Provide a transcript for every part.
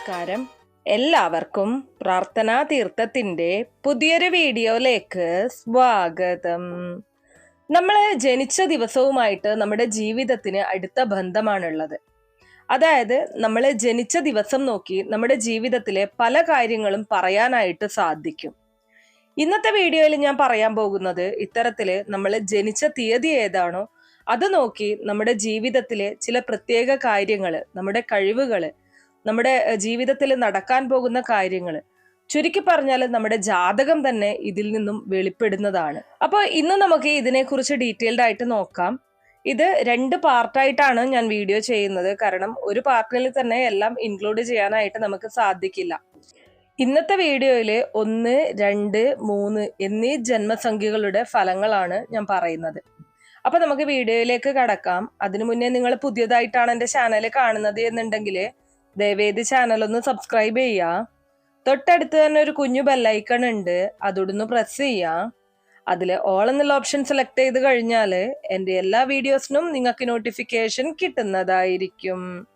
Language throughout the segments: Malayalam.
നമസ്കാരം. എല്ലാവർക്കും പ്രാർത്ഥനാ തീർത്ഥത്തിന്റെ പുതിയൊരു വീഡിയോയിലേക്ക് സ്വാഗതം. നമ്മൾ ജനിച്ച ദിവസവുമായിട്ട് നമ്മുടെ ജീവിതത്തിന് അടുത്ത ബന്ധമാണുള്ളത്. അതായത് നമ്മൾ ജനിച്ച ദിവസം നോക്കി നമ്മുടെ ജീവിതത്തിലെ പല കാര്യങ്ങളും പറയാനായിട്ട് സാധിക്കും. ഇന്നത്തെ വീഡിയോയിൽ ഞാൻ പറയാൻ പോകുന്നത് ഇത്തരത്തിൽ നമ്മൾ ജനിച്ച തീയതി ഏതാണോ അത് നോക്കി നമ്മുടെ ജീവിതത്തിലെ ചില പ്രത്യേക കാര്യങ്ങൾ നമ്മുടെ കഴിവുകൾ നമ്മുടെ ജീവിതത്തിൽ നടക്കാൻ പോകുന്ന കാര്യങ്ങൾ. ചുരുക്കി പറഞ്ഞാൽ നമ്മുടെ ജാതകം തന്നെ ഇതിൽ നിന്നും വെളിപ്പെടുന്നതാണ്. അപ്പോൾ ഇന്ന് നമുക്ക് ഇതിനെക്കുറിച്ച് ഡീറ്റെയിൽഡ് ആയിട്ട് നോക്കാം. ഇത് രണ്ട് പാർട്ടായിട്ടാണ് ഞാൻ വീഡിയോ ചെയ്യുന്നത്. കാരണം ഒരു പാർട്ടിൽ തന്നെ എല്ലാം ഇൻക്ലൂഡ് ചെയ്യാനായിട്ട് നമുക്ക് സാധിക്കില്ല. ഇന്നത്തെ വീഡിയോയിൽ ഒന്ന് രണ്ട് മൂന്ന് എന്നീ ജന്മസംഖ്യകളുടെ ഫലങ്ങളാണ് ഞാൻ പറയുന്നത്. അപ്പൊ നമുക്ക് വീഡിയോയിലേക്ക് കടക്കാം. അതിനു മുന്നേ നിങ്ങൾ പുതിയതായിട്ടാണ് എന്റെ ചാനൽ കാണുന്നത് എന്നുണ്ടെങ്കിൽ ദയവേദി ചാനൽ ഒന്ന് സബ്സ്ക്രൈബ് ചെയ്യുക തൊട്ടടുത്ത് തന്നെ ഒരു കുഞ്ഞു ബെല്ലൈക്കൺ ഉണ്ട്. അതോടൊന്ന് പ്രസ് ചെയ്യുക അതിൽ ഓൾ എന്നുള്ള ഓപ്ഷൻ സെലക്ട് ചെയ്ത് കഴിഞ്ഞാൽ എന്റെ എല്ലാ വീഡിയോസിനും നിങ്ങൾക്ക് നോട്ടിഫിക്കേഷൻ കിട്ടുന്നതായിരിക്കും.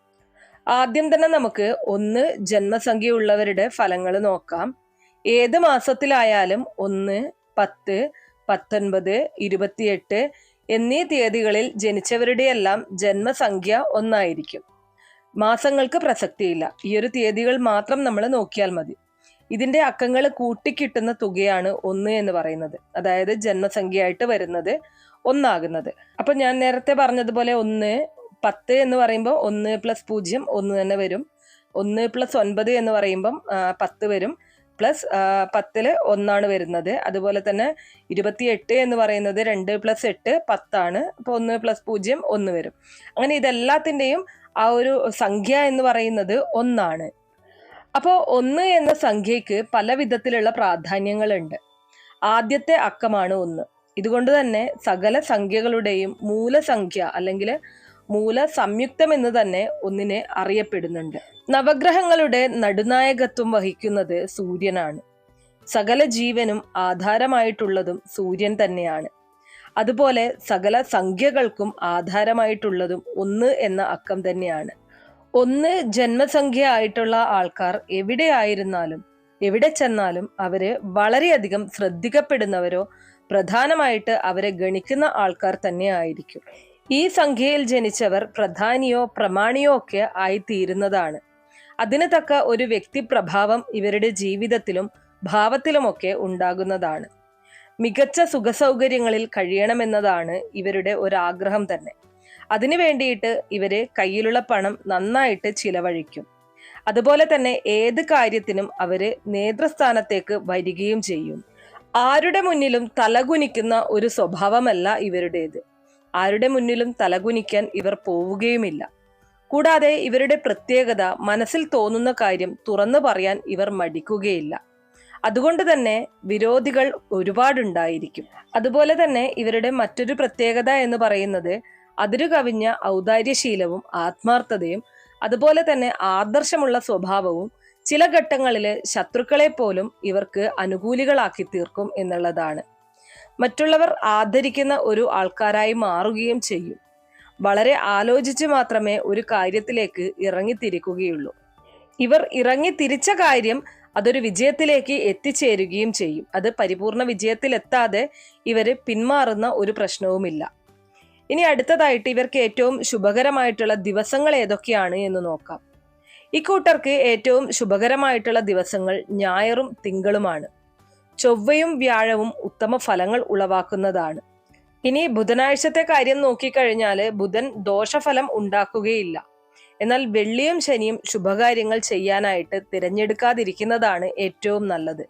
ആദ്യം തന്നെ നമുക്ക് ഒന്ന് ജന്മസംഖ്യ ഉള്ളവരുടെ ഫലങ്ങൾ നോക്കാം. ഏത് മാസത്തിലായാലും ഒന്ന് പത്ത് പത്തൊൻപത് ഇരുപത്തിയെട്ട് എന്നീ തീയതികളിൽ ജനിച്ചവരുടെയെല്ലാം ജന്മസംഖ്യ ഒന്നായിരിക്കും. മാസങ്ങൾക്ക് പ്രസക്തിയില്ല. ഈ ഒരു തീയതികൾ മാത്രം നമ്മൾ നോക്കിയാൽ മതി. ഇതിന്റെ അക്കങ്ങൾ കൂട്ടിക്കിട്ടുന്ന തുകയാണ് ഒന്ന് എന്ന് പറയുന്നത്. അതായത് ജന്മസംഖ്യയായിട്ട് വരുന്നത് ഒന്നാകുന്നത്. അപ്പൊ ഞാൻ നേരത്തെ പറഞ്ഞതുപോലെ ഒന്ന് പത്ത് എന്ന് പറയുമ്പോൾ ഒന്ന് പ്ലസ് പൂജ്യം ഒന്ന് തന്നെ വരും. ഒന്ന് പ്ലസ് ഒൻപത് എന്ന് പറയുമ്പം പത്ത് വരും. പ്ലസ് പത്തിൽ ഒന്നാണ് വരുന്നത്. അതുപോലെ തന്നെ ഇരുപത്തി എട്ട് എന്ന് പറയുന്നത് രണ്ട് പ്ലസ് എട്ട് പത്താണ്. അപ്പോൾ ഒന്ന് പ്ലസ് പൂജ്യം ഒന്ന് വരും. അങ്ങനെ ഇതെല്ലാത്തിന്റെയും ആ ഒരു സംഖ്യ എന്ന് പറയുന്നത് ഒന്നാണ്. അപ്പോൾ ഒന്ന് എന്ന സംഖ്യയ്ക്ക് പല വിധത്തിലുള്ള പ്രാധാന്യങ്ങളുണ്ട്. ആദ്യത്തെ അക്കമാണ് ഒന്ന്. ഇതുകൊണ്ട് തന്നെ സകല സംഖ്യകളുടെയും മൂലസംഖ്യ അല്ലെങ്കിൽ മൂല സംയുക്തം എന്ന് തന്നെ ഒന്നിനെ അറിയപ്പെടുന്നുണ്ട്. നവഗ്രഹങ്ങളുടെ നടുനായകത്വം വഹിക്കുന്നത് സൂര്യനാണ്. സകല ജീവനും ആധാരമായിട്ടുള്ളതും സൂര്യൻ തന്നെയാണ്. അതുപോലെ സകല സംഖ്യകൾക്കും ആധാരമായിട്ടുള്ളതും ഒന്ന് എന്ന അക്കം തന്നെയാണ്. ഒന്ന് ജന്മസംഖ്യ ആയിട്ടുള്ള ആൾക്കാർ എവിടെയായിരുന്നാലും എവിടെ ചെന്നാലും അവർ വളരെയധികം ശ്രദ്ധിക്കപ്പെടുന്നവരോ പ്രധാനമായിട്ട് അവരെ ഗണിക്കുന്ന ആൾക്കാർ തന്നെ ആയിരിക്കും. ഈ സംഖ്യയിൽ ജനിച്ചവർ പ്രധാനിയോ പ്രമാണിയോ ഒക്കെ ആയിത്തീരുന്നതാണ്. അതിന് തക്ക ഒരു വ്യക്തി പ്രഭാവം ഇവരുടെ ജീവിതത്തിലും ഭാവത്തിലുമൊക്കെ ഉണ്ടാകുന്നതാണ്. മികച്ച സുഖസൗകര്യങ്ങളിൽ കഴിയണമെന്നതാണ് ഇവരുടെ ഒരാഗ്രഹം തന്നെ. അതിനു വേണ്ടിയിട്ട് ഇവർ കയ്യിലുള്ള പണം നന്നായിട്ട് ചിലവഴിക്കും. അതുപോലെ തന്നെ ഏത് കാര്യത്തിനും അവർ നേതൃസ്ഥാനത്തേക്ക് വരികയും ചെയ്യും. ആരുടെ മുന്നിലും തലകുനിക്കുന്ന ഒരു സ്വഭാവമല്ല ഇവരുടേത്. ആരുടെ മുന്നിലും തലകുനിക്കാൻ ഇവർ പോവുകയുമില്ല. കൂടാതെ ഇവരുടെ പ്രത്യേകത മനസ്സിൽ തോന്നുന്ന കാര്യം തുറന്നു പറയാൻ ഇവർ മടിക്കുകയില്ല. അതുകൊണ്ട് തന്നെ വിരോധികൾ ഒരുപാടുണ്ടായിരിക്കും. അതുപോലെ തന്നെ ഇവരുടെ മറ്റൊരു പ്രത്യേകത എന്ന് പറയുന്നത് അതിരു കവിഞ്ഞ ഔദാര്യശീലവും ആത്മാർത്ഥതയും അതുപോലെ തന്നെ ആദർശമുള്ള സ്വഭാവവും ചില ഘട്ടങ്ങളിൽ ശത്രുക്കളെ പോലും ഇവർക്ക് അനുകൂലികളാക്കി തീർക്കും എന്നുള്ളതാണ്. മറ്റുള്ളവർ ആദരിക്കുന്ന ഒരു ആൾക്കാരായി മാറുകയും ചെയ്യും. വളരെ ആലോചിച്ച് മാത്രമേ ഒരു കാര്യത്തിലേക്ക് ഇറങ്ങിത്തിരിക്കുകയുള്ളൂ. ഇവർ ഇറങ്ങി തിരിച്ച കാര്യം അതൊരു വിജയത്തിലേക്ക് എത്തിച്ചേരുകയും ചെയ്യും. അത് പരിപൂർണ വിജയത്തിലെത്താതെ ഇവർ പിന്മാറുന്ന ഒരു പ്രശ്നവുമില്ല. ഇനി അടുത്തതായിട്ട് ഇവർക്ക് ഏറ്റവും ശുഭകരമായിട്ടുള്ള ദിവസങ്ങൾ ഏതൊക്കെയാണ് എന്ന് നോക്കാം. ഇക്കൂട്ടർക്ക് ഏറ്റവും ശുഭകരമായിട്ടുള്ള ദിവസങ്ങൾ ഞായറും തിങ്കളുമാണ്. ചൊവ്വയും വ്യാഴവും ഉത്തമ ഫലങ്ങൾ ഉളവാക്കുന്നതാണ്. ഇനി ബുധനാഴ്ചത്തെ കാര്യം നോക്കിക്കഴിഞ്ഞാൽ ബുധൻ ദോഷഫലം ഉണ്ടാക്കുകയില്ല. എന്നാൽ വെള്ളിയും ശനിയും ശുഭകാര്യങ്ങൾ ചെയ്യാനായിട്ട് തിരഞ്ഞെടുക്കാതിരിക്കുന്നതാണ് ഏറ്റവും നല്ലത്.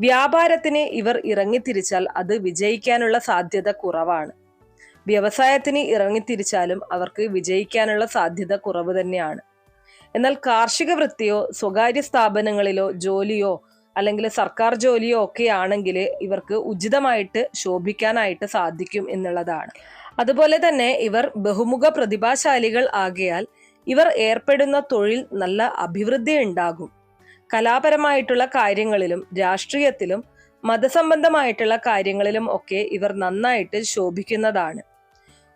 വ്യാപാരത്തിന് ഇവർ ഇറങ്ങിത്തിരിച്ചാൽ അത് വിജയിക്കാനുള്ള സാധ്യത കുറവാണ്. വ്യവസായത്തിന് ഇറങ്ങിത്തിരിച്ചാലും അവർക്ക് വിജയിക്കാനുള്ള സാധ്യത കുറവ് തന്നെയാണ്. എന്നാൽ കാർഷിക വൃത്തിയോ സ്വകാര്യ സ്ഥാപനങ്ങളിലോ ജോലിയോ അല്ലെങ്കിൽ സർക്കാർ ജോലിയോ ഒക്കെ ആണെങ്കിൽ ഇവർക്ക് ഉചിതമായിട്ട് ശോഭിക്കാനായിട്ട് സാധിക്കും എന്നുള്ളതാണ്. അതുപോലെ തന്നെ ഇവർ ബഹുമുഖ പ്രതിഭാശാലികൾ ആകയാൽ ഇവർ ഏർപ്പെടുന്ന തൊഴിൽ നല്ല അഭിവൃദ്ധി ഉണ്ടാകും കലാപരമായിട്ടുള്ള കാര്യങ്ങളിലും രാഷ്ട്രീയത്തിലും മതസംബന്ധമായിട്ടുള്ള കാര്യങ്ങളിലും ഒക്കെ ഇവർ നന്നായിട്ട് ശോഭിക്കുന്നതാണ്.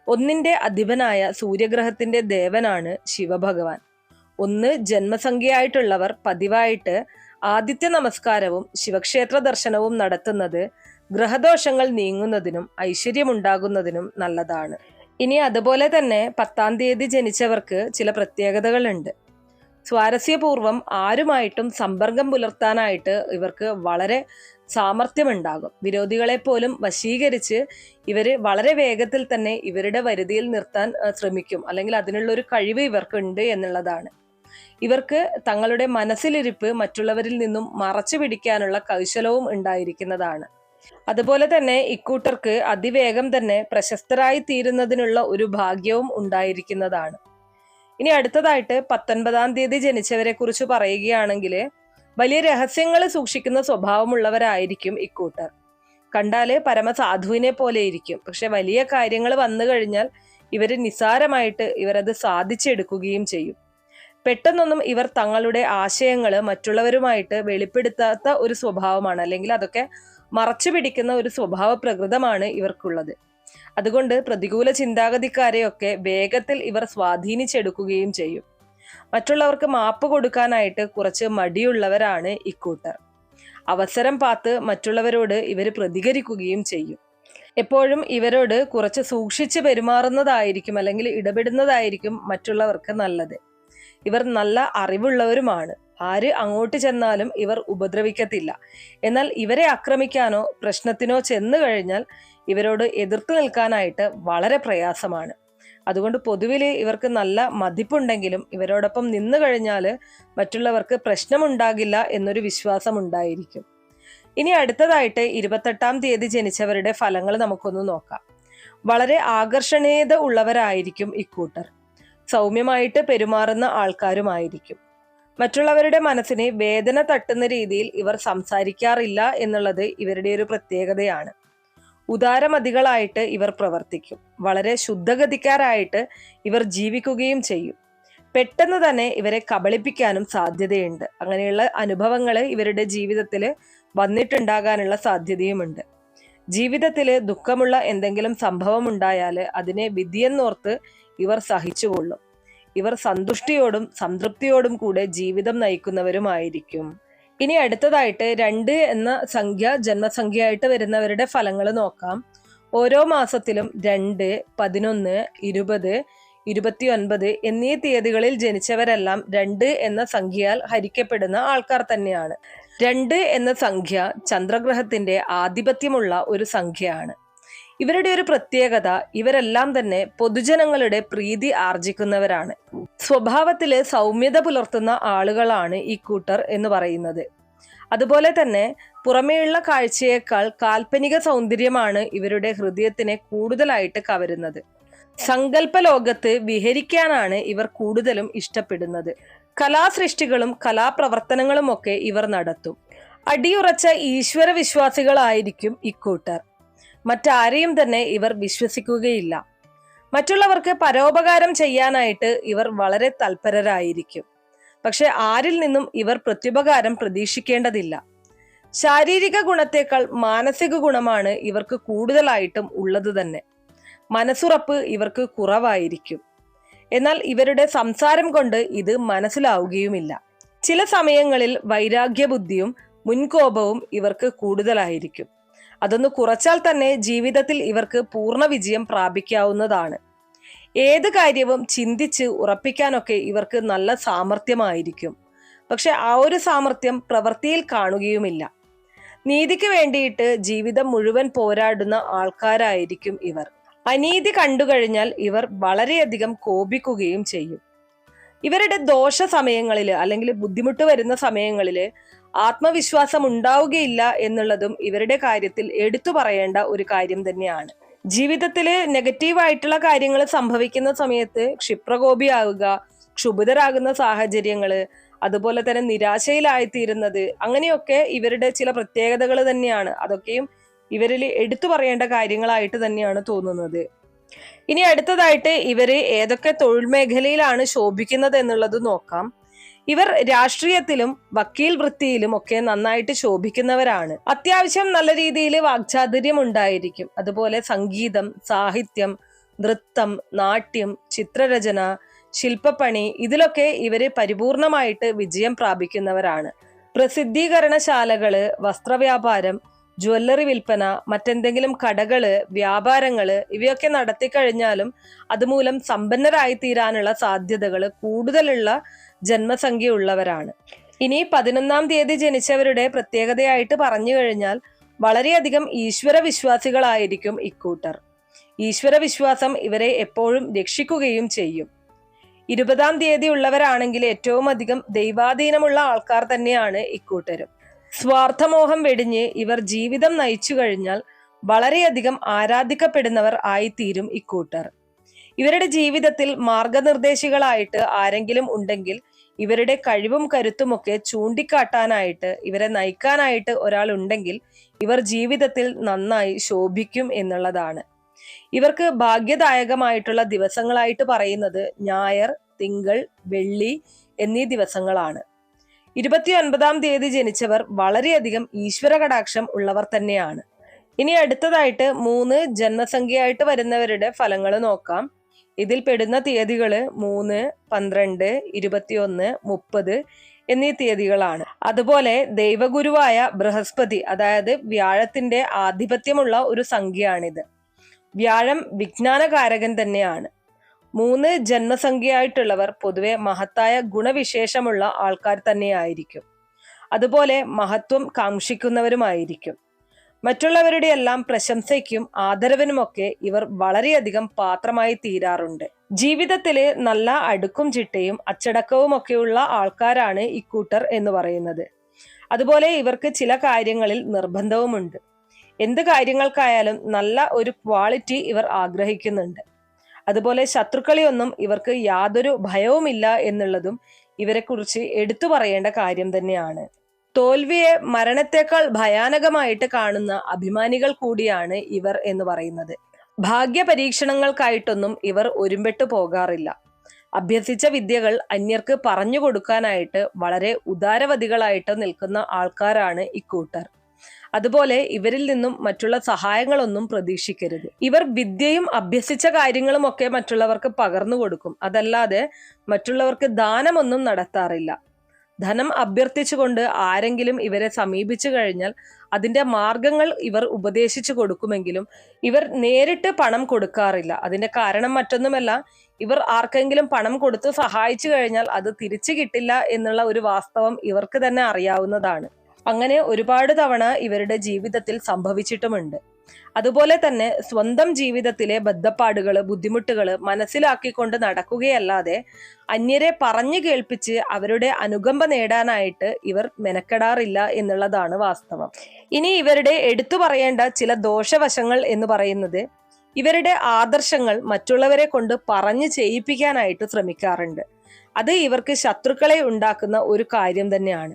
ഒന്നിന്റെ അധിപനായ സൂര്യഗ്രഹത്തിന്റെ ദേവനാണ് ശിവഭഗവാൻ. ഒന്ന് ജന്മസംഖ്യയായിട്ടുള്ളവർ പതിവായിട്ട് ആദിത്യ നമസ്കാരവും ശിവക്ഷേത്ര ദർശനവും നടത്തുന്നത് ഗ്രഹദോഷങ്ങൾ നീങ്ങുന്നതിനും ഐശ്വര്യമുണ്ടാകുന്നതിനും നല്ലതാണ്. ഇനി അതുപോലെ തന്നെ പത്താം തീയതി ജനിച്ചവർക്ക് ചില പ്രത്യേകതകളുണ്ട്. സ്വാരസ്യപൂർവം ആരുമായിട്ടും സമ്പർക്കം പുലർത്താനായിട്ട് ഇവർക്ക് വളരെ സാമർഥ്യമുണ്ടാകും. വിരോധികളെ പോലും വശീകരിച്ച് ഇവർ വളരെ വേഗത്തിൽ തന്നെ ഇവരുടെ വരുതിയിൽ നിർത്താൻ ശ്രമിക്കും. അല്ലെങ്കിൽ അതിനുള്ള ഒരു കഴിവ് ഇവർക്കുണ്ട് എന്നുള്ളതാണ്. ഇവർക്ക് തങ്ങളുടെ മനസ്സിലിരിപ്പ് മറ്റുള്ളവരിൽ നിന്നും മറച്ചു പിടിക്കാനുള്ള കൗശലവും ഉണ്ടായിരിക്കുന്നതാണ്. അതുപോലെ തന്നെ ഇക്കൂട്ടർക്ക് അതിവേഗം തന്നെ പ്രശസ്തരായി തീരുന്നതിനുള്ള ഒരു ഭാഗ്യവും ഉണ്ടായിരിക്കുന്നതാണ്. ഇനി അടുത്തതായിട്ട് പത്തൊൻപതാം തീയതി ജനിച്ചവരെ കുറിച്ച് പറയുകയാണെങ്കിൽ വലിയ രഹസ്യങ്ങൾ സൂക്ഷിക്കുന്ന സ്വഭാവമുള്ളവരായിരിക്കും ഇക്കൂട്ടർ. കണ്ടാൽ പരമസാധുവിനെ പോലെ ഇരിക്കും. പക്ഷെ വലിയ കാര്യങ്ങൾ വന്നു കഴിഞ്ഞാൽ ഇവർ നിസാരമായിട്ട് ഇവരത് സാധിച്ചെടുക്കുകയും ചെയ്യും. പെട്ടെന്നൊന്നും ഇവർ തങ്ങളുടെ ആശയങ്ങൾ മറ്റുള്ളവരുമായിട്ട് വെളിപ്പെടുത്താത്ത ഒരു സ്വഭാവമാണ്. അല്ലെങ്കിൽ അതൊക്കെ മറച്ചു പിടിക്കുന്ന ഒരു സ്വഭാവ പ്രകൃതമാണ് ഇവർക്കുള്ളത്. അതുകൊണ്ട് പ്രതികൂല ചിന്താഗതിക്കാരെയൊക്കെ വേഗത്തിൽ ഇവർ സ്വാധീനിച്ചെടുക്കുകയും ചെയ്യും. മറ്റുള്ളവർക്ക് മാപ്പ് കൊടുക്കാനായിട്ട് കുറച്ച് മടിയുള്ളവരാണ് ഇക്കൂട്ടർ. അവസരം പാത്ത് മറ്റുള്ളവരോട് ഇവർ പ്രതികരിക്കുകയും ചെയ്യും. എപ്പോഴും ഇവരോട് കുറച്ച് സൂക്ഷിച്ച് പെരുമാറുന്നതായിരിക്കും അല്ലെങ്കിൽ ഇടപെടുന്നതായിരിക്കും മറ്റുള്ളവർക്ക് നല്ലത്. ഇവർ നല്ല അറിവുള്ളവരുമാണ്. ആര് അങ്ങോട്ട് ചെന്നാലും ഇവർ ഉപദ്രവിക്കത്തില്ല. എന്നാൽ ഇവരെ ആക്രമിക്കാനോ പ്രശ്നത്തിനോ ചെന്നു കഴിഞ്ഞാൽ ഇവരോട് എതിർത്ത് നിൽക്കാനായിട്ട് വളരെ പ്രയാസമാണ്. അതുകൊണ്ട് പൊതുവിൽ ഇവർക്ക് നല്ല മതിപ്പുണ്ടെങ്കിലും ഇവരോടൊപ്പം നിന്നു കഴിഞ്ഞാൽ മറ്റുള്ളവർക്ക് പ്രശ്നമുണ്ടാകില്ല എന്നൊരു വിശ്വാസം ഉണ്ടായിരിക്കും. ഇനി അടുത്തതായിട്ട് ഇരുപത്തെട്ടാം തീയതി ജനിച്ചവരുടെ ഫലങ്ങൾ നമുക്കൊന്ന് നോക്കാം. വളരെ ആകർഷണീയത ഉള്ളവരായിരിക്കും ഇക്കൂട്ടർ. സൗമ്യമായിട്ട് പെരുമാറുന്ന ആൾക്കാരുമായിരിക്കും. മറ്റുള്ളവരുടെ മനസ്സിനെ വേദന തട്ടുന്ന രീതിയിൽ ഇവർ സംസാരിക്കാറില്ല എന്നുള്ളത് ഇവരുടെ ഒരു പ്രത്യേകതയാണ്. ഉദാരമതികളായിട്ട് ഇവർ പ്രവർത്തിക്കും. വളരെ ശുദ്ധഗതിക്കാരായിട്ട് ഇവർ ജീവിക്കുകയും ചെയ്യും. പെട്ടെന്ന് തന്നെ ഇവരെ കബളിപ്പിക്കാനും സാധ്യതയുണ്ട്. അങ്ങനെയുള്ള അനുഭവങ്ങൾ ഇവരുടെ ജീവിതത്തിൽ വന്നിട്ടുണ്ടാകാനുള്ള സാധ്യതയുമുണ്ട്. ജീവിതത്തിൽ ദുഃഖമുള്ള എന്തെങ്കിലും സംഭവം ഉണ്ടായാൽ അതിനെ വിധിയെന്നോർത്ത് ഇവർ സഹിച്ചുകൊള്ളും. ഇവർ സന്തുഷ്ടിയോടും സംതൃപ്തിയോടും കൂടെ ജീവിതം നയിക്കുന്നവരുമായിരിക്കും. ഇനി അടുത്തതായിട്ട് രണ്ട് എന്ന സംഖ്യ ജന്മസംഖ്യയായിട്ട് വരുന്നവരുടെ ഫലങ്ങൾ നോക്കാം. ഓരോ മാസത്തിലും രണ്ട് പതിനൊന്ന് ഇരുപത് ഇരുപത്തിയൊൻപത് എന്നീ തീയതികളിൽ ജനിച്ചവരെല്ലാം രണ്ട് എന്ന സംഖ്യയാൽ ഹരിക്കപ്പെടുന്ന ആൾക്കാർ തന്നെയാണ്. രണ്ട് എന്ന സംഖ്യ ചന്ദ്രഗ്രഹത്തിന്റെ ആധിപത്യമുള്ള ഒരു സംഖ്യയാണ്. ഇവരുടെ ഒരു പ്രത്യേകത ഇവരെല്ലാം തന്നെ പൊതുജനങ്ങളുടെ പ്രീതി ആർജിക്കുന്നവരാണ്. സ്വഭാവത്തിൽ സൗമ്യത പുലർത്തുന്ന ആളുകളാണ് ഈ കൂട്ടർ എന്ന് പറയുന്നത്. അതുപോലെ തന്നെ പുറമേയുള്ള കാഴ്ചയേക്കാൾ കാൽപ്പനിക സൗന്ദര്യമാണ് ഇവരുടെ ഹൃദയത്തിനെ കൂടുതലായിട്ട് കവരുന്നത്. സങ്കല്പ ലോകത്ത് വിഹരിക്കാനാണ് ഇവർ കൂടുതലും ഇഷ്ടപ്പെടുന്നത്. കലാസൃഷ്ടികളും കലാപ്രവർത്തനങ്ങളും ഒക്കെ ഇവർ നടത്തും. അടിയുറച്ച ഈശ്വര വിശ്വാസികളായിരിക്കും ഇക്കൂട്ടർ മറ്റാരെയും തന്നെ ഇവർ വിശ്വസിക്കുകയില്ല. മറ്റുള്ളവർക്ക് പരോപകാരം ചെയ്യാനായിട്ട് ഇവർ വളരെ തൽപരരായിരിക്കും. പക്ഷെ ആരിൽ നിന്നും ഇവർ പ്രത്യുപകാരം പ്രതീക്ഷിക്കേണ്ടതില്ല. ശാരീരിക ഗുണത്തേക്കാൾ മാനസിക ഗുണമാണ് ഇവർക്ക് കൂടുതലായിട്ടും ഉള്ളത് തന്നെ. മനസ്സുറപ്പ് ഇവർക്ക് കുറവായിരിക്കും. എന്നാൽ ഇവരുടെ സംസാരം കൊണ്ട് ഇത് മനസ്സിലാവുകയുമില്ല. ചില സമയങ്ങളിൽ വൈരാഗ്യ ബുദ്ധിയും മുൻകോപവും ഇവർക്ക് കൂടുതലായിരിക്കും. അതൊന്ന് കുറച്ചാൽ തന്നെ ജീവിതത്തിൽ ഇവർക്ക് പൂർണ വിജയം പ്രാപിക്കാവുന്നതാണ്. ഏത് കാര്യവും ചിന്തിച്ച് ഉറപ്പിക്കാനൊക്കെ ഇവർക്ക് നല്ല സാമർഥ്യമായിരിക്കും. പക്ഷെ ആ ഒരു സാമർഥ്യം പ്രവൃത്തിയിൽ കാണുകയുമില്ല. നീതിക്ക് വേണ്ടിയിട്ട് ജീവിതം മുഴുവൻ പോരാടുന്ന ആൾക്കാരായിരിക്കും ഇവർ. അനീതി കണ്ടുകഴിഞ്ഞാൽ ഇവർ വളരെയധികം കോപിക്കുകയും ചെയ്യും. ഇവരുടെ ദോഷ സമയങ്ങളിൽ അല്ലെങ്കിൽ ബുദ്ധിമുട്ട് വരുന്ന സമയങ്ങളിൽ ആത്മവിശ്വാസം ഉണ്ടാവുകയില്ല എന്നുള്ളതും ഇവരുടെ കാര്യത്തിൽ എടുത്തു പറയേണ്ട ഒരു കാര്യം തന്നെയാണ്. ജീവിതത്തിൽ നെഗറ്റീവായിട്ടുള്ള കാര്യങ്ങൾ സംഭവിക്കുന്ന സമയത്ത് ക്ഷിപ്രകോപിയാവുക ക്ഷുഭിതരാകുന്ന സാഹചര്യങ്ങൾ അതുപോലെ തന്നെ നിരാശയിലായിത്തീരുന്നത് അങ്ങനെയൊക്കെ ഇവരുടെ ചില പ്രത്യേകതകൾ തന്നെയാണ്. അതൊക്കെയും ഇവരിൽ എടുത്തു പറയേണ്ട കാര്യങ്ങളായിട്ട് തന്നെയാണ് തോന്നുന്നത്. ഇനി അടുത്തതായിട്ട് ഇവർ ഏതൊക്കെ തൊഴിൽ മേഖലയിലാണ് ശോഭിക്കുന്നത് എന്നുള്ളത് നോക്കാം. ഇവർ രാഷ്ട്രീയത്തിലും വക്കീൽ വൃത്തിയിലും ഒക്കെ നന്നായിട്ട് ശോഭിക്കുന്നവരാണ്. അത്യാവശ്യം നല്ല രീതിയിൽ വാക്ചാതുര്യം ഉണ്ടായിരിക്കും. അതുപോലെ സംഗീതം സാഹിത്യം നൃത്തം നാട്യം ചിത്രരചന ശില്പപ്പണി ഇതിലൊക്കെ ഇവർ പരിപൂർണമായിട്ട് വിജയം പ്രാപിക്കുന്നവരാണ്. പ്രസിദ്ധീകരണശാലകൾ വസ്ത്രവ്യാപാരം ജ്വല്ലറി വിൽപ്പന മറ്റെന്തെങ്കിലും കടകൾ വ്യാപാരങ്ങൾ ഇവയൊക്കെ നടത്തി കഴിഞ്ഞാലും അതുമൂലം സമ്പന്നരായി തീരാനുള്ള സാധ്യതകൾ കൂടുതലുള്ള ജന്മസംഖ്യ ഉള്ളവരാണ് ഇനി പതിനൊന്നാം തീയതി ജനിച്ചവരുടെ പ്രത്യേകതയായിട്ട് പറഞ്ഞു കഴിഞ്ഞാൽ വളരെയധികം ഈശ്വര വിശ്വാസികളായിരിക്കും ഇക്കൂട്ടർ. ഈശ്വര വിശ്വാസം ഇവരെ എപ്പോഴും രക്ഷിക്കുകയും ചെയ്യും. ഇരുപതാം തീയതി ഉള്ളവരാണെങ്കിൽ ഏറ്റവും അധികം ദൈവാധീനമുള്ള ആൾക്കാർ തന്നെയാണ് ഇക്കൂട്ടരും. സ്വാർത്ഥമോഹം വെടിഞ്ഞ് ഇവർ ജീവിതം നയിച്ചു കഴിഞ്ഞാൽ വളരെയധികം ആരാധിക്കപ്പെടുന്നവർ ആയിത്തീരും ഇക്കൂട്ടർ. ഇവരുടെ ജീവിതത്തിൽ മാർഗനിർദ്ദേശികളായിട്ട് ആരെങ്കിലും ഉണ്ടെങ്കിൽ ഇവരുടെ കഴിവും കരുത്തുമൊക്കെ ചൂണ്ടിക്കാട്ടാനായിട്ട് ഇവരെ നയിക്കാനായിട്ട് ഒരാൾ ഉണ്ടെങ്കിൽ ഇവർ ജീവിതത്തിൽ നന്നായി ശോഭിക്കും എന്നുള്ളതാണ്. ഇവർക്ക് ഭാഗ്യദായകമായിട്ടുള്ള ദിവസങ്ങളായിട്ട് പറയുന്നത് ഞായർ തിങ്കൾ വെള്ളി എന്നീ ദിവസങ്ങളാണ്. ഇരുപത്തി ഒൻപതാം തീയതി ജനിച്ചവർ വളരെയധികം ഈശ്വര കടാക്ഷം ഉള്ളവർ തന്നെയാണ്. ഇനി അടുത്തതായിട്ട് മൂന്ന് ജന്മസംഖ്യയായിട്ട് വരുന്നവരുടെ ഫലങ്ങൾ നോക്കാം. ഇതിൽ പെടുന്ന തീയതികൾ മൂന്ന് പന്ത്രണ്ട് ഇരുപത്തിയൊന്ന് മുപ്പത് എന്നീ തീയതികളാണ്. അതുപോലെ ദൈവഗുരുവായ ബൃഹസ്പതി അതായത് വ്യാഴത്തിന്റെ ആധിപത്യമുള്ള ഒരു സംഖ്യയാണിത്. വ്യാഴം വിജ്ഞാനകാരകൻ തന്നെയാണ്. മൂന്ന് ജന്മസംഖ്യയായിട്ടുള്ളവർ പൊതുവെ മഹത്തായ ഗുണവിശേഷമുള്ള ആൾക്കാർ തന്നെയായിരിക്കും. അതുപോലെ മഹത്വം കാക്ഷിക്കുന്നവരുമായിരിക്കും. മറ്റുള്ളവരുടെ എല്ലാം പ്രശംസയ്ക്കും ആദരവിനുമൊക്കെ ഇവർ വളരെയധികം പാത്രമായി തീരാറുണ്ട്. ജീവിതത്തിലെ നല്ല അടുക്കും ചിട്ടയും അച്ചടക്കവും ഒക്കെയുള്ള ആൾക്കാരാണ് ഇക്കൂട്ടർ എന്ന് പറയുന്നത്. അതുപോലെ ഇവർക്ക് ചില കാര്യങ്ങളിൽ നിർബന്ധവുമുണ്ട്. എന്ത് കാര്യങ്ങൾക്കായാലും നല്ല ഒരു ക്വാളിറ്റി ഇവർ ആഗ്രഹിക്കുന്നുണ്ട്. അതുപോലെ ശത്രുക്കളിയൊന്നും ഇവർക്ക് യാതൊരു ഭയവുമില്ല എന്നുള്ളതും ഇവരെക്കുറിച്ച് എടുത്തു പറയേണ്ട കാര്യം തന്നെയാണ്. തോൽവിയെ മരണത്തെക്കാൾ ഭയാനകമായിട്ട് കാണുന്ന അഭിമാനികൾ കൂടിയാണ് ഇവർ എന്ന് പറയുന്നത്. ഭാഗ്യ പരീക്ഷണങ്ങൾക്കായിട്ടൊന്നും ഇവർ ഒരുമ്പെട്ടു പോകാറില്ല. അഭ്യസിച്ച വിദ്യകൾ അന്യർക്ക് പറഞ്ഞു കൊടുക്കാനായിട്ട് വളരെ ഉദാരവതികളായിട്ട് നിൽക്കുന്ന ആൾക്കാരാണ് ഇക്കൂട്ടർ. അതുപോലെ ഇവരിൽ നിന്നും മറ്റുള്ള സഹായങ്ങളൊന്നും പ്രതീക്ഷിക്കരുത്. ഇവർ വിദ്യയും അഭ്യസിച്ച കാര്യങ്ങളും ഒക്കെ മറ്റുള്ളവർക്ക് പകർന്നു കൊടുക്കും. അതല്ലാതെ മറ്റുള്ളവർക്ക് ദാനമൊന്നും നടത്താറില്ല. ധനം അഭ്യർത്ഥിച്ചുകൊണ്ട് ആരെങ്കിലും ഇവരെ സമീപിച്ചു കഴിഞ്ഞാൽ അതിന്റെ മാർഗങ്ങൾ ഇവർ ഉപദേശിച്ചു കൊടുക്കുമെങ്കിലും ഇവർ നേരിട്ട് പണം കൊടുക്കാറില്ല. അതിന്റെ കാരണം മറ്റൊന്നുമല്ല ഇവർ ആർക്കെങ്കിലും പണം കൊടുത്ത് സഹായിച്ചു കഴിഞ്ഞാൽ അത് തിരിച്ചു കിട്ടില്ല എന്നുള്ള ഒരു വാസ്തവം ഇവർക്ക് തന്നെ അറിയാവുന്നതാണ്. അങ്ങനെ ഒരുപാട് തവണ ഇവരുടെ ജീവിതത്തിൽ സംഭവിച്ചിട്ടുമുണ്ട്. അതുപോലെ തന്നെ സ്വന്തം ജീവിതത്തിലെ ബദ്ധപ്പാടുകൾ ബുദ്ധിമുട്ടുകൾ മനസ്സിലാക്കിക്കൊണ്ട് നടക്കുകയല്ലാതെ അന്യരെ പറഞ്ഞു കേൾപ്പിച്ച് അവരുടെ അനുകമ്പ നേടാനായിട്ട് ഇവർ മെനക്കെടാറില്ല എന്നുള്ളതാണ് വാസ്തവം. ഇനി ഇവരുടെ എടുത്തു പറയേണ്ട ചില ദോഷവശങ്ങൾ എന്ന് പറയുന്നത് ഇവരുടെ ആദർശങ്ങൾ മറ്റുള്ളവരെ കൊണ്ട് പറഞ്ഞു ചെയ്യിപ്പിക്കാനായിട്ട് ശ്രമിക്കാറുണ്ട്. അത് ഇവർക്ക് ശത്രുക്കളെ ഉണ്ടാക്കുന്ന ഒരു കാര്യം തന്നെയാണ്.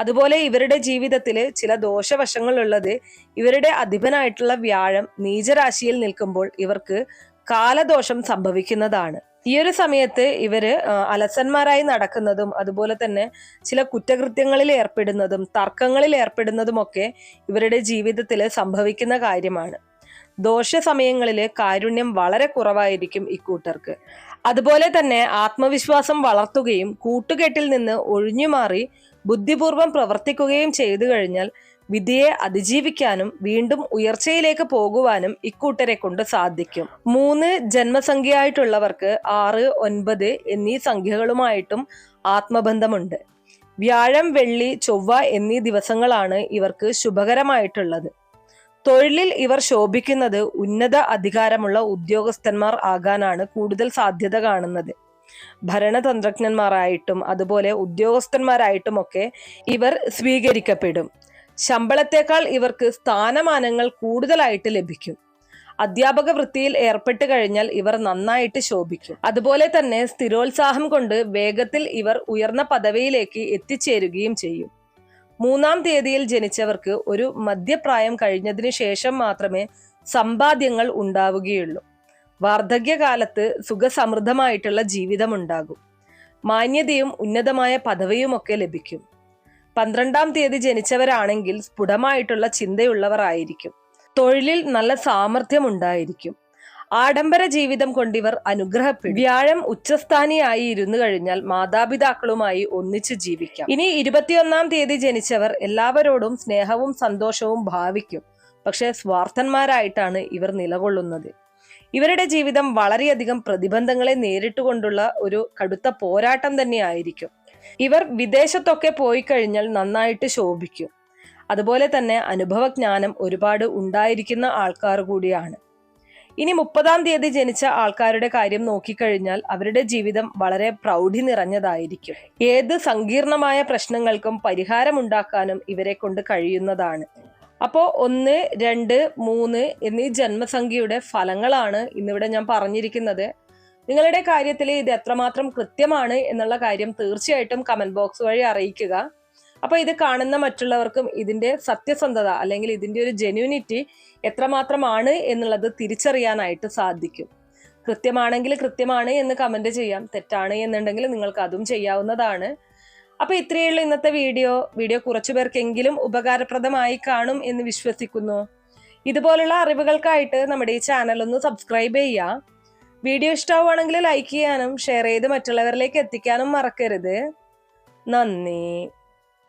അതുപോലെ ഇവരുടെ ജീവിതത്തിൽ ചില ദോഷവശങ്ങൾ ഉള്ളത് ഇവരുടെ അധിപനായിട്ടുള്ള വ്യാഴം നീചരാശിയിൽ നിൽക്കുമ്പോൾ ഇവർക്ക് കാലദോഷം സംഭവിക്കുന്നതാണ്. ഈ ഒരു സമയത്ത് ഇവർ അലസന്മാരായി നടക്കുന്നതും അതുപോലെ തന്നെ ചില കുറ്റകൃത്യങ്ങളിൽ ഏർപ്പെടുന്നതും തർക്കങ്ങളിൽ ഏർപ്പെടുന്നതുമൊക്കെ ഇവരുടെ ജീവിതത്തിൽ സംഭവിക്കുന്ന കാര്യമാണ്. ദോഷ സമയങ്ങളിൽ കാരുണ്യം വളരെ കുറവായിരിക്കും ഇക്കൂട്ടർക്ക് അതുപോലെ തന്നെ ആത്മവിശ്വാസം വളർത്തുകയും കൂട്ടുകെട്ടിൽ നിന്ന് ഒഴിഞ്ഞുമാറി ബുദ്ധിപൂർവം പ്രവർത്തിക്കുകയും ചെയ്തു കഴിഞ്ഞാൽ വിധിയെ അതിജീവിക്കാനും വീണ്ടും ഉയർച്ചയിലേക്ക് പോകുവാനും ഇക്കൂട്ടരെ കൊണ്ട് സാധിക്കും. മൂന്ന് ജന്മസംഖ്യയായിട്ടുള്ളവർക്ക് ആറ് ഒൻപത് എന്നീ സംഖ്യകളുമായിട്ടും ആത്മബന്ധമുണ്ട്. വ്യാഴം വെള്ളി ചൊവ്വ എന്നീ ദിവസങ്ങളാണ് ഇവർക്ക് ശുഭകരമായിട്ടുള്ളത്. തൊഴിലിൽ ഇവർ ശോഭിക്കുന്നത് ഉന്നത അധികാരമുള്ള ഉദ്യോഗസ്ഥന്മാർ ആകാനാണ് കൂടുതൽ സാധ്യത കാണുന്നത്. ഭരണതന്ത്രജ്ഞന്മാരായിട്ടും അതുപോലെ ഉദ്യോഗസ്ഥന്മാരായിട്ടും ഒക്കെ ഇവർ സ്വീകരിക്കപ്പെടും. ശമ്പളത്തേക്കാൾ ഇവർക്ക് സ്ഥാനമാനങ്ങൾ കൂടുതലായിട്ട് ലഭിക്കും. അധ്യാപക വൃത്തിയിൽ ഏർപ്പെട്ട് കഴിഞ്ഞാൽ ഇവർ നന്നായിട്ട് ശോഭിക്കും. അതുപോലെ തന്നെ സ്ഥിരോത്സാഹം കൊണ്ട് വേഗത്തിൽ ഇവർ ഉയർന്ന പദവിയിലേക്ക് എത്തിച്ചേരുകയും ചെയ്യും. മൂന്നാം തീയതിയിൽ ജനിച്ചവർക്ക് ഒരു മധ്യപ്രായം കഴിഞ്ഞതിന് ശേഷം മാത്രമേ സമ്പാദ്യങ്ങൾ ഉണ്ടാവുകയുള്ളൂ. വാർദ്ധക്യകാലത്ത് സുഖസമൃദ്ധമായിട്ടുള്ള ജീവിതമുണ്ടാകും. മാന്യതയും ഉന്നതമായ പദവിയുമൊക്കെ ലഭിക്കും. പന്ത്രണ്ടാം തീയതി ജനിച്ചവരാണെങ്കിൽ സ്ഫുടമായിട്ടുള്ള ചിന്തയുള്ളവർ ആയിരിക്കും തൊഴിലിൽ നല്ല സാമർഥ്യം ഉണ്ടായിരിക്കും ആഡംബര ജീവിതം കൊണ്ടിവർ അനുഗ്രഹപ്പെടും. വ്യാഴം ഉച്ചസ്ഥാനിയായി ഇരുന്നു കഴിഞ്ഞാൽ മാതാപിതാക്കളുമായി ഒന്നിച്ചു ജീവിക്കാം. ഇനി ഇരുപത്തിയൊന്നാം തീയതി ജനിച്ചവർ എല്ലാവരോടും സ്നേഹവും സന്തോഷവും ഭാവിക്കും. പക്ഷെ സ്വാർത്ഥന്മാരായിട്ടാണ് ഇവർ നിലകൊള്ളുന്നത്. ഇവരുടെ ജീവിതം വളരെയധികം പ്രതിബന്ധങ്ങളെ നേരിട്ടുകൊണ്ടുള്ള ഒരു കടുത്ത പോരാട്ടം തന്നെയായിരിക്കും. ഇവർ വിദേശത്തൊക്കെ പോയി കഴിഞ്ഞാൽ നന്നായിട്ട് ശോഭിക്കും. അതുപോലെ തന്നെ അനുഭവജ്ഞാനം ഒരുപാട് ഉണ്ടായിരിക്കുന്ന ആൾക്കാർ കൂടിയാണ്. ഇനി മുപ്പതാം തീയതി ജനിച്ച ആൾക്കാരുടെ കാര്യം നോക്കിക്കഴിഞ്ഞാൽ അവരുടെ ജീവിതം വളരെ പ്രൗഢി നിറഞ്ഞതായിരിക്കും. ഏത് സങ്കീർണമായ പ്രശ്നങ്ങൾക്കും പരിഹാരമുണ്ടാക്കാനും ഇവരെ കൊണ്ട് കഴിയുന്നതാണ്. അപ്പോൾ ഒന്ന് രണ്ട് മൂന്ന് എന്നീ ജന്മസംഖ്യയുടെ ഫലങ്ങളാണ് ഇന്നിവിടെ ഞാൻ പറഞ്ഞിരിക്കുന്നത്. നിങ്ങളുടെ കാര്യത്തിൽ ഇത് എത്രമാത്രം കൃത്യമാണ് എന്നുള്ള കാര്യം തീർച്ചയായിട്ടും കമന്റ് ബോക്സ് വഴി അറിയിക്കുക. അപ്പൊ ഇത് കാണുന്ന മറ്റുള്ളവർക്കും ഇതിന്റെ സത്യസന്ധത അല്ലെങ്കിൽ ഇതിന്റെ ഒരു ജെന്യൂനിറ്റി എത്രമാത്രമാണ് എന്നുള്ളത് തിരിച്ചറിയാനായിട്ട് സാധിക്കും. കൃത്യമാണെങ്കിൽ കൃത്യമാണ് എന്ന് കമന്റ് ചെയ്യാം. തെറ്റാണ് എന്നുണ്ടെങ്കിൽ നിങ്ങൾക്ക് അതും ചെയ്യാവുന്നതാണ്. അപ്പൊ ഇത്രയുള്ള ഇന്നത്തെ വീഡിയോ. വീഡിയോ കുറച്ചു പേർക്കെങ്കിലും ഉപകാരപ്രദമായി കാണും എന്ന് വിശ്വസിക്കുന്നു. ഇതുപോലുള്ള അറിവുകൾക്കായിട്ട് നമ്മുടെ ഈ ചാനൽ ഒന്ന് സബ്സ്ക്രൈബ് ചെയ്യുക. വീഡിയോ ഇഷ്ടമാവുകയാണെങ്കിൽ ലൈക്ക് ചെയ്യാനും ഷെയർ ചെയ്ത് മറ്റുള്ളവരിലേക്ക് എത്തിക്കാനും മറക്കരുത്. നന്ദി.